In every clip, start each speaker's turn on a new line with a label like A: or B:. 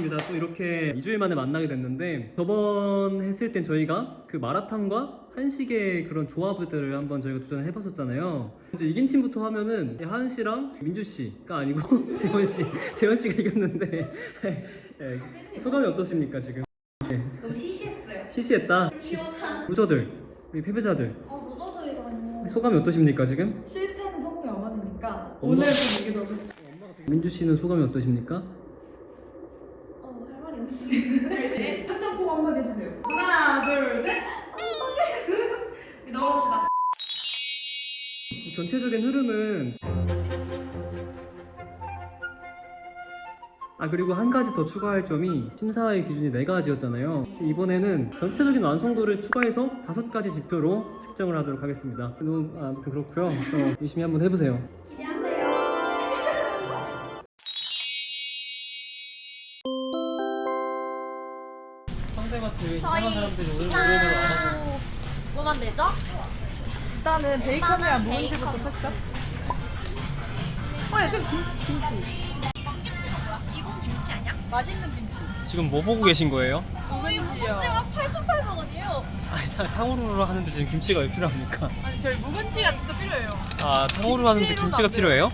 A: 반갑습니다. 또 이렇게 2주일 만에 만나게 됐는데 저번 했을 땐 저희가 그 마라탕과 한식의 그런 조합들을 한번 저희가 도전을 해봤었잖아요. 이제 이긴 팀부터 하면은 하은 씨랑 민주 씨가 아니고 재원 씨, 재원 씨가 이겼는데 예, 소감이 어떠십니까 지금?
B: 너무 시시했어요.
A: 시시했다.
B: 시원한.
A: 루저들, 우리 패배자들
B: 어, 모자도이라뇨.
A: 소감이 어떠십니까 지금?
C: 실패는 성공이 어머니니까. 오늘 좀 얘기 너무
A: 민주 씨는 소감이 어떠십니까?
C: 열심히 특정 포 한번 해주세요.
B: 하나, 둘, 셋. 넘어갑시다.
A: 전체적인 흐름은 아 그리고 한 가지 더 추가할 점이 심사의 기준이 네 가지였잖아요. 이번에는 전체적인 완성도를 추가해서 다섯 가지 지표로 측정을 하도록 하겠습니다. 아, 아무튼 그렇고요. 어, 열심히 한번 해보세요.
B: 기대 이상한
A: 사람들이
B: 시작. 뭐 만들죠?
C: 일단은 베이컨이랑
B: 베이컨.
C: 묵은지부터 찾죠. 어, 요즘 김치, 김치.
B: 김치가 뭐야? 기본 김치 아니야?
C: 맛있는 김치.
A: 지금 뭐 보고 계신 거예요?
C: 묵은지요.
B: 8,800원이에요.
A: 아니 탕후루를 하는데 지금 김치가 왜 필요합니까?
C: 아니, 저희 묵은지가 진짜 필요해요.
A: 아 탕후루 하는데
C: 김치로는
A: 김치가
C: 안 돼요.
A: 필요해요?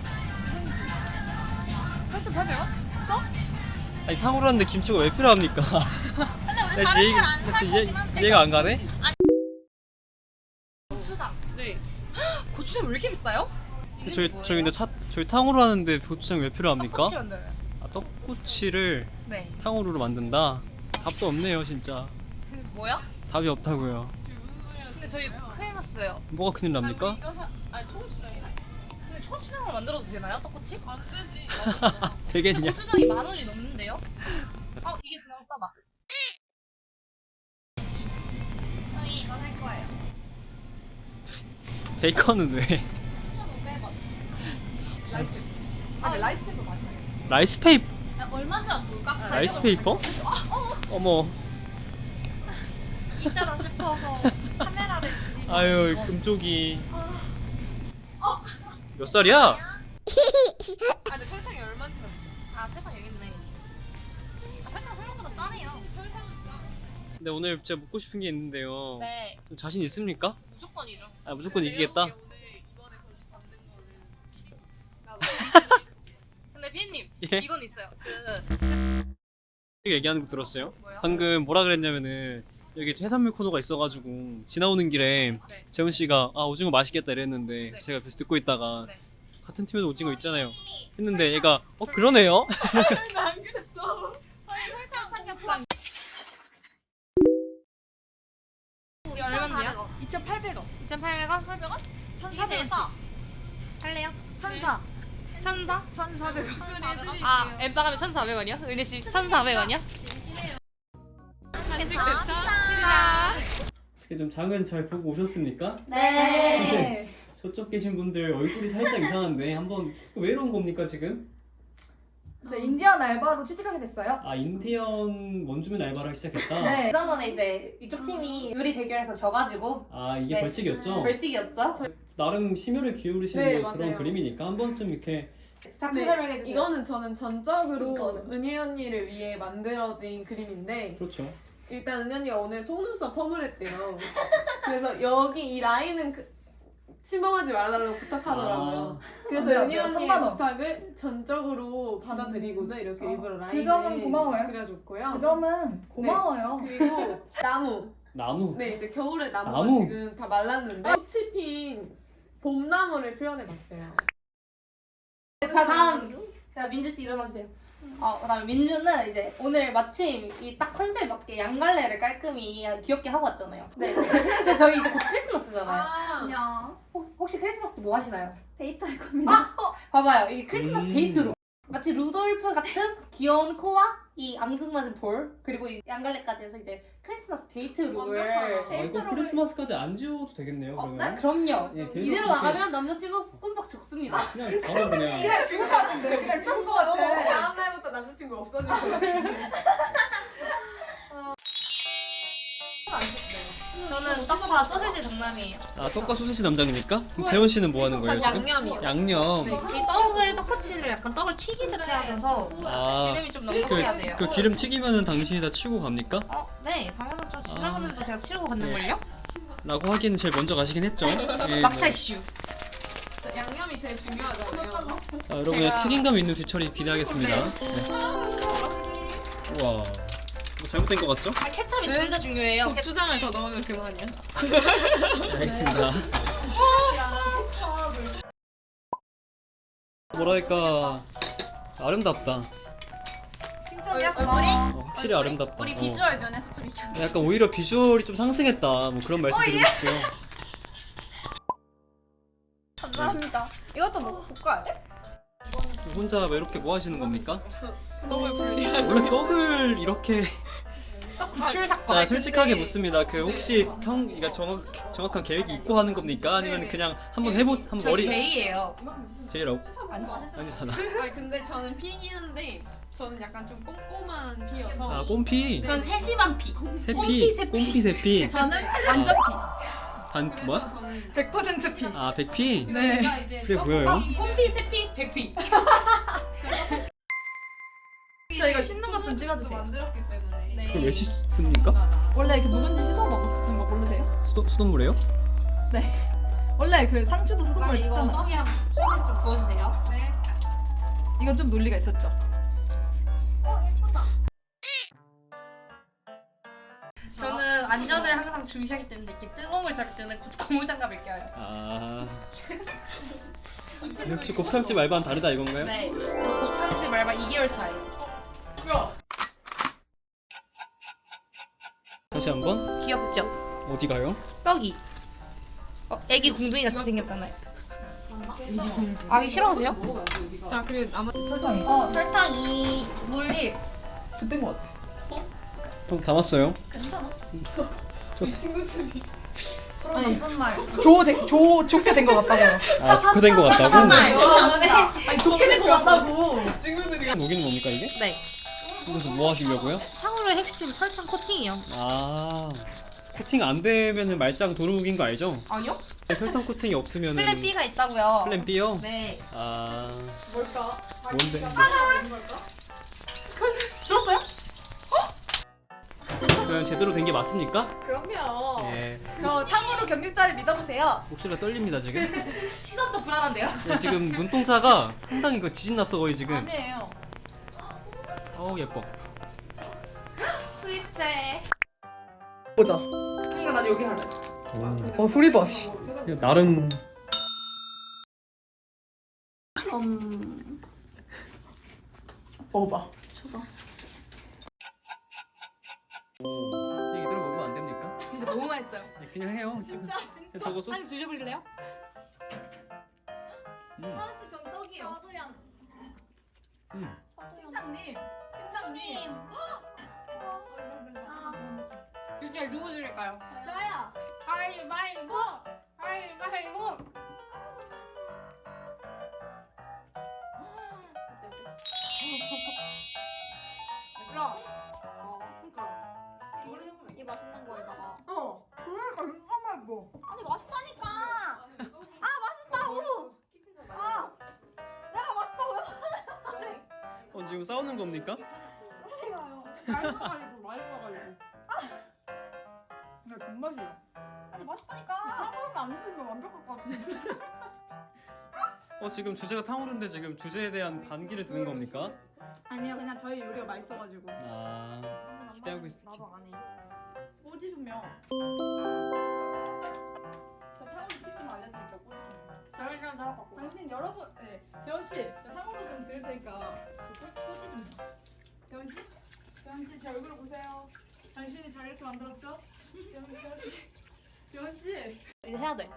C: 8,800원?
A: 아니 탕후루 하는데 김치가 왜 필요합니까?
B: 근데
A: 나
B: 다른
A: 진짜
B: 걸안 살
A: 이해-
B: 거긴 한데.
A: 이해가 안 가네?
B: 고추장.
C: 네. 고추장 왜 이렇게 비싸요?
A: 저희 저희 근데 차 저희 탕후루 하는데 고추장 왜 필요합니까?
C: 떡꼬치 만들어요.
A: 아, 떡꼬치를
C: 네.
A: 탕후루로 만든다. 답도 없네요 진짜.
C: 뭐야?
A: 답이 없다고요.
C: 근데 저희 큰일 났어요.
A: 뭐가 큰일 납니까?
C: 이거 사, 아니 초고추장이래. 근데 초고추장을 만들어도 되나요? 떡꼬치? 안 되지.
A: 되겠냐?
C: 고추장이 만 원이 넘는데요? 어 이게 그냥 싸다.
B: 이거 살 거예요.
A: 베이컨은 왜?
B: 1,500원.
C: 라이스. 아, 라이스 페이퍼 맞아요.
A: 라이스 페이퍼?
B: 야, 얼마인지 안 볼까?
A: 라이스 페이퍼? 어머.
B: 이따다 싶어서 카메라를.
A: 아유 금쪽이. 몇 살이야?
C: 아 근데 설탕이 얼마인지 모르죠.
B: 아, 설탕 여기 있네.
A: 근데 오늘 진짜 묻고 싶은 게 있는데요.
B: 네,
A: 좀 자신 있습니까?
B: 무조건이죠.
A: 아 무조건 이기겠다.
C: 오늘 이번에 벌써 받는 거는
B: 근데 피디님,
A: 예?
B: 이건 있어요. 그
A: 얘기하는 거 들었어요?
B: 뭐요?
A: 방금 뭐라 그랬냐면은 여기 해산물 코너가 있어가지고 지나오는 길에
B: 네.
A: 재훈 씨가 아 오징어 맛있겠다 이랬는데
B: 네.
A: 제가 옆에서 듣고 있다가
B: 네.
A: 같은 팀에도 오징어 있잖아요 했는데 얘가 어 그러네요
C: 나안 그랬어.
B: 설탕 삼겹살.
C: 우리
B: 얼마인데요?
C: 2,800원.
B: 2,800원? 800원? 1,400원. 할래요?
C: 천사.
B: 천사?
C: 1,400원.
B: 아, 엠빵 하면 1,400원이요? 은혜 씨 1,400원이요? 감사합니다.
A: 좀 장은 잘 보고 오셨습니까?
B: 네.
A: 저쪽 계신 분들 얼굴이 살짝 이상한데 한번 왜 이런 겁니까 지금?
D: 저 인디언 알바로 취직하게 됐어요.
A: 아 인태연 원주민 알바를 시작했다?
D: 네.
B: 지난번에 이제 이쪽 팀이 요리 대결에서 져가지고
A: 아 이게
B: 네.
A: 벌칙이었죠?
B: 벌칙이었죠?
A: 나름 심혈을 기울이시는
D: 네,
A: 거- 그런
D: 맞아요.
A: 그림이니까 한 번쯤 이렇게
B: 작품
D: 네,
B: 설명해 주세요.
E: 이거는 저는 전적으로
B: 이거는.
E: 은희 언니를 위해 만들어진 그림인데
A: 그렇죠
E: 일단 은희 언니가 오늘 속눈썹 펌을 했대요. 그래서 여기 이 라인은 그, 침범하지 말아달라고 부탁하더라고요. 그래서
D: 안 돼요, 안
E: 은희
D: 돼요.
E: 언니의
D: 3만 원.
E: 부탁을 전적으로 받아들이고자 이렇게
D: 어,
E: 일부러
D: 그
E: 라인을
D: 점은 고마워요.
E: 그려줬고요.
D: 그 점은 고마워요.
E: 그리고 나무.
A: 나무
E: 네 이제 겨울에 나무가
A: 나무?
E: 지금 다 말랐는데 꽃이 핀 봄나무를 표현해봤어요.
B: 자 다음 자 민주 씨 일어나주세요. 어 그다음에 민주는 이제 오늘 마침 이 딱 컨셉 맞게 양갈래를 깔끔히 귀엽게 하고 왔잖아요. 네. 근데 저희 이제 곧 크리스마스잖아요.
D: 안녕.
B: 혹- 혹시 크리스마스 때 뭐 하시나요?
D: 데이트 할 겁니다.
B: 봐봐요. 이 크리스마스
A: 음.
B: 데이트로 마치 루돌프 같은 귀여운 코와 이 앙증맞은 볼 그리고 이 양갈래까지 해서 이제 크리스마스 데이트룩을
E: 완벽하다.
A: 아 이거 크리스마스까지 안 지워도 되겠네요
B: 어,
A: 그러면
B: 네? 그럼요.
A: 예, 계속
B: 이대로
A: 이렇게
B: 나가면 남자친구 꿈뻑 죽습니다.
A: 그냥 바로 그냥
D: 그냥 죽을 것 같은데. 그냥 죽을 것 같아.
E: 다음 날부터 남자친구 없어질 것 같아요.
B: 저는 떡과 소세지 정남이에요.
A: 아 떡과 소시지 남장입니까? 그럼 재원 씨는 뭐 하는 거예요
E: 전
A: 지금?
E: 양념이요.
A: 양념.
B: 이 떡을 떡꼬치를 약간 떡을 튀기듯 해야 돼서
A: 아,
B: 기름이 좀 넉넉해야 돼요.
A: 그, 그 기름 튀기면은 당신이 다 치고 갑니까?
B: 어, 네, 당연하죠.
A: 아.
B: 지나가면서 제가 치우고 갔는 걸요?
A: 라고 하기는 제일 먼저 가시긴 했죠. 예,
B: 막차
A: 뭐.
B: 이슈.
E: 양념이 제일 중요하잖아요.
A: 자, 여러분의 책임감 있는 뒤처리 기대하겠습니다. 네. 우와. 뭐 잘못된 것 같죠?
B: 아, 케찹이 진짜 중요해요. 케-
E: 고추장을 더 넣으면 그만이야.
A: 네, 알겠습니다. 뭐랄까 아름답다.
D: 얼굴이?
A: 어, 확실히 아름답다.
D: 우리
A: 어.
D: 비주얼 면에서 좀 이렇게.
A: 약간 오히려 비주얼이 좀 상승했다. 뭐 그런 말씀 드리고 싶고요.
D: 감사합니다. 이것도 먹, 볶아야 돼?
A: 혼자 외롭게 뭐 하시는 겁니까?
E: 떡을 분리.
A: 원래 떡을 이렇게
B: 떡 구출 사건.
A: 자 솔직하게 묻습니다. 그 혹시 형 그러니까 정확 정확한 계획이 있고 하는 겁니까? 아니면 그냥 한번 해보 한번
B: 저
A: 머리
B: 제이예요.
A: 제이라고
B: 아니,
A: 아니잖아.
E: 아니 근데 저는 한데 저는 약간 좀 꼼꼼한 피여서
A: 아 꼼피
B: 전 세심한 피.
A: 세피
B: 꼼피 세피.
A: 꼼피 세피
D: 저는 완전
A: 반
E: 그래서
A: 뭐야?
E: 저는
D: 100% 피.
A: 아 백피
D: 네.
E: 제가 이제 떡-
A: 보여요?
B: 꼼피 세피 백피.
D: 저 이거 씻는
E: 것좀도
D: 찍어주세요.
E: 만들었기 때문에
B: 네.
A: 그걸 왜 씻습니까?
D: 원래 그 묵은지 씻어 먹는 거 모르세요?
A: 수돗 수돗물이에요?
D: 원래 그 상추도
B: 그럼
D: 수돗물
B: 이거
D: 씻잖아.
B: 떡이랑 소금 좀 부어주세요.
E: 네.
D: 이건 좀 논리가 있었죠.
B: 저는 안전을 항상 중시하기 때문에 이렇게 뜨거운 물잘 때는 고- 고무장갑을 껴요.
A: 아 역시 곱창집 알바는 다르다 이건가요?
B: 네. 곱창집 말바 2개월 차이.
A: 다시 한번
B: 귀엽죠?
A: 어디 가요?
B: 떡이. 어, 애기 궁둥이 같이 생겼잖아요. 아기 싫어하세요?
E: 자 그리고 아마
D: 설탕이. 어, 설탕이 물이 그땐 것 같아.
A: 형 담았어요.
D: 괜찮아.
E: 이 친구들이
D: 아니 말. 조, 조, 좋게 된 것 같다고요.
A: 아 축구된 것 같다고?
D: 아니 좋게 된 것 같다고.
E: 친구들이
A: 무기는 뭡니까 이게?
B: 네.
A: 이것은 뭐 하시려고요?
B: 탕후루의 핵심 설탕 코팅이요.
A: 아 코팅 안 되면은 말짱 도루묵인 거 알죠?
B: 아니요?
A: 설탕 코팅이 없으면은
B: 플랜 B가 있다고요.
A: 플랜 B요?
B: 네.
A: 아
E: 뭘까?
A: 뭔데?
D: 들었어요?
A: 그냥 제대로 된 게 맞습니까?
E: 그럼요.
A: 예
D: 저 탕후루 경력자를 믿어보세요.
A: 목소리가 떨립니다 지금.
B: 시선도 불안한데요?
A: 네, 지금 눈동자가 상당히 그 지진 났어 거의 지금.
D: 아니에요.
A: 어우 예뻐.
B: 스윗해.
D: 보자.
B: 그러니까 난 여기 할래.
D: 어 소리 봐. 씨.
A: 나름
D: 음. 먹어봐.
A: 그냥 이대로 먹으면 안 됩니까?
B: 근데 너무 맛있어요.
A: 아니, 그냥 해요. 진짜 진짜. 저거 소스.
B: 한 드셔보실래요?
A: 음.
D: 씨, 전 떡이요. 화도연.
A: 음.
D: 팀장님. 팀장님.
B: 둘 누구 드릴까요?
D: 저요.
B: 가위바위보! 가위바위보!
A: 지금 싸우는 겁니까?
F: 아니 맛있다니까
D: 안 쓰면 완벽할 것 같은데.
A: 어 지금 주제가 탕후루인데 지금 주제에 대한 반기를 드는 겁니까?
D: 아니요 그냥 저희 요리가 맛있어가지고.
A: 아 기대하고 있어.
F: 나도 안 해
D: 꼬지 좀요. 저 탕후루 팁좀 알려드릴게요. 꼬지
B: 갖고
D: 당신 여러분, 네, 재원 씨, 저 탕후루 좀 드릴 테니까 씨, 제 얼굴을 보세요. 당신이 잘 이렇게 만들었죠? 재원 씨, 재원 씨, 재원 씨.
B: 이제 해야 돼.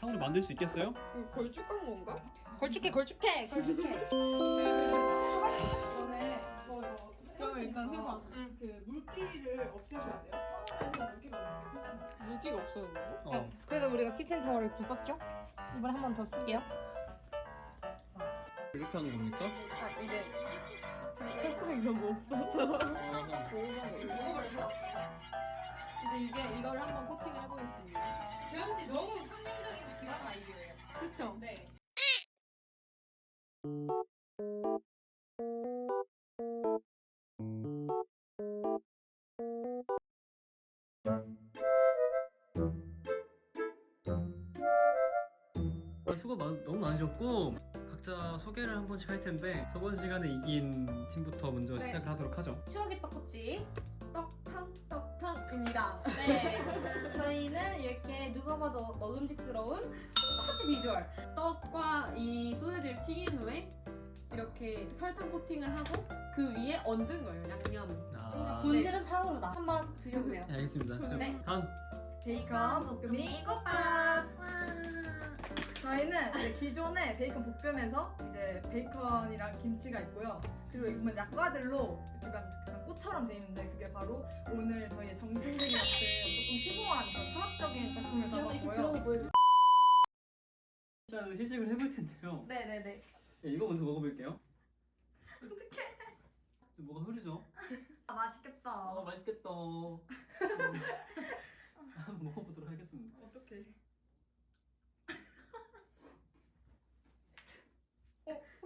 A: 탕후루 만들 수 있겠어요?
E: 이거 걸쭉한 건가?
B: 걸쭉해 걸쭉해 걸쭉해.
D: 전에 저 이거
E: 그러면 일단 해봐.
D: 응. 그 물기를 없애셔야 돼요. 물기가 없는 게 필수입니다.
E: 무기가 없었는데?
A: 어.
B: 그래서 우리가 키친 타월을 부었죠? 이번에 한 번 더 쓸게요.
A: 이렇게 하는 겁니까?
B: 자 이제
E: 설탕이 너무 없어서.
B: 먹어버렸어. 이제
D: 이게 이거를 한번 코팅을 해보겠습니다.
C: 재현 씨 너무 혁명적인 귀한 아이디어예요.
D: 그쵸?
C: 네.
A: 아, 수고 많, 너무 많으셨고 각자 소개를 한 번씩 할 텐데 저번 시간에 이긴 팀부터 먼저
B: 네.
A: 시작을 하도록 하죠.
B: 추억의 떡꼬치.
E: 떡탕 떡탕입니다.
B: 네. 저희는 이렇게 누가 봐도 먹음직스러운 떡꼬치 비주얼.
E: 떡과 이 소세지를 튀긴 후에 이렇게 설탕 코팅을 하고 그 위에 얹은 거예요 양념.
A: 아,
B: 본질은 탕후루다. 한번 드셔보세요.
A: 네, 알겠습니다. 그럼
B: 네.
A: 다음
D: 베이컨 볶음이 꽃밥. 저희는 이제 기존에 베이컨 볶음에서 이제 베이컨이랑 김치가 있고요. 그리고 이보면 약과들로 이렇게 막 그냥 꽃처럼 돼 있는데 그게 바로 오늘 저희의 정신들이 같은 조금 심오한 그런 철학적인 작품을
B: 이렇게 이렇게
D: 담았고요.
B: 들어가 보여주세요.
A: 일단 시식을 해볼 텐데요.
B: 네네네.
A: 네, 이거 먼저 먹어볼게요. 어떡해? 뭐가 흐르죠?
F: 아, 맛있겠다.
A: 아 맛있겠다. 음, 한번 먹어보도록 하겠습니다.
D: 어떡해.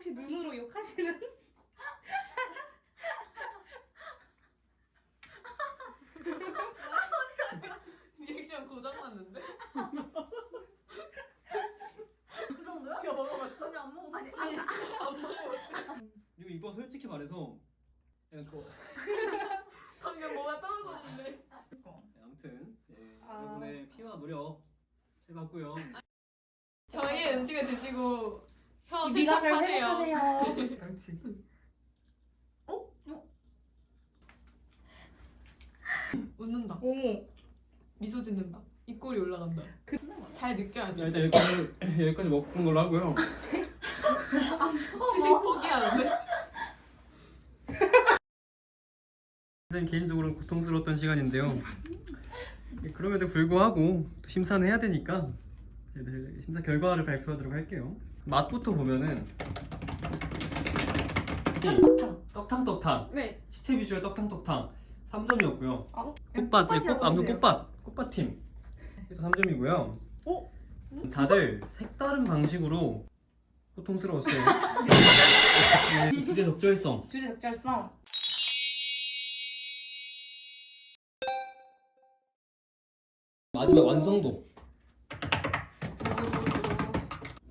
B: 혹시 눈으로 욕하시는?
E: 리액션 고장났는데?
F: 그 정도요?
E: 이거 먹어봤어?
F: 전혀 안 먹어봤지.
E: 안 먹어봤어.
A: 그리고 이거 솔직히 말해서 약간 그
E: 방금 뭐가 떨어졌는데.
A: 네, 아무튼 네,
B: 아.
A: 여러분의 피와 노력 잘 봤고요.
E: 저희의 음식을 드시고 혀
B: 미각을
E: 세척하세요.
B: 회복하세요.
A: 그렇지.
E: 웃는다.
B: 어머.
E: 미소 짓는다. 입꼬리 올라간다. 잘 느껴야지.
A: 자 일단 여기까지 여기까지 먹는 걸로 하고요.
E: 휴식 포기하는데?
A: 굉장히 개인적으로는 고통스러웠던 시간인데요. 네, 그럼에도 불구하고 또 심사는 해야 되니까 이제 심사 결과를 발표하도록 할게요. 맛부터 보면은
B: 떡탕.
A: 떡탕떡탕
E: 네.
A: 시체 비주얼 떡탕떡탕 3점이었고요.
B: 아,
A: 꽃밭, 예,
E: 꽃,
A: 아무튼. 꽃밭, 꽃밭팀. 그래서 3점이고요.
E: 오?
A: 다들 색다른 방식으로 고통스러웠어요. 네, 주제 적절성.
B: 주제 적절성.
A: 마지막 완성도.
B: 두구두구두구.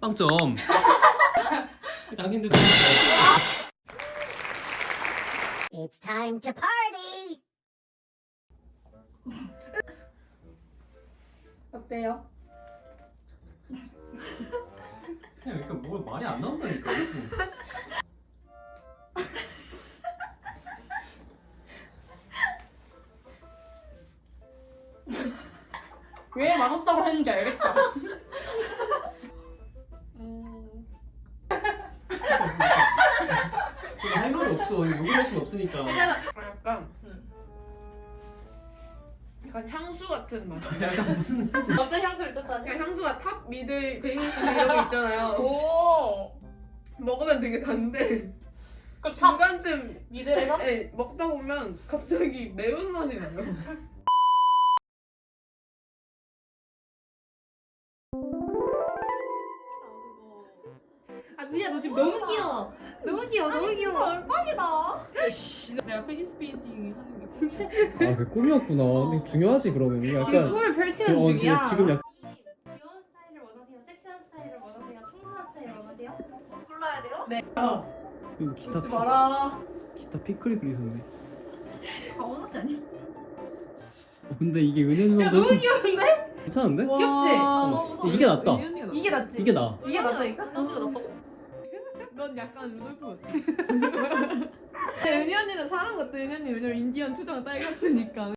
A: 빵점. 당신들도
G: It's time to party!
B: 어때요?
A: 그냥 그러니까 뭘 말이 안 나온다니까.
B: 왜 맛없다고 했는지 알겠다.
A: 없으니까.
E: 약간 약간 향수 같은 맛.
A: 약간 무슨
B: 어떤 향수를?
E: 그러니까 향수가 탑, 미들, 베이스 이런 거 있잖아요.
B: 오.
E: 먹으면 되게 단데
B: 그럼 탑
E: 중간쯤
B: 미들에서?
E: 예, 먹다 보면 갑자기 매운 맛이 나요.
B: 아 미야 너 지금 너무 귀여워. 너무 귀여워. 너무 귀여워.
F: 얼빵이다.
E: 내가 페이스 페인팅 하는 게 꿈이었어.
A: 아, 그 꿈이었구나. 근데 중요하지 그러면.
B: 지금
A: 약간
B: 꿈을 펼치는
A: 어,
B: 중이야.
A: 지금 약
B: 귀여운 스타일을 원하세요? 섹시한 스타일을 원하세요? 청순한 스타일을 원하세요?
F: 골라야 돼요?
A: 그 기타
E: 웃지 마라.
A: 기타 피클이 그리셨네.
F: 가오나 씨 아니?
A: 어, 근데 이게 은현
B: 야
A: 정도
B: 너무 귀여운데?
A: 괜찮은데?
B: 귀엽지?
F: 아,
A: 어,
F: 너무.
A: 이게 낫다.
B: 이게 낫지?
A: 이게 나.
B: 이게 낫다니까?
F: 은현이가 낫다고?
E: 넌 약간 루돌프 같아. 은현이는 사람 같아. 은현이 왜냐면 인디언 투정 딸 같으니까.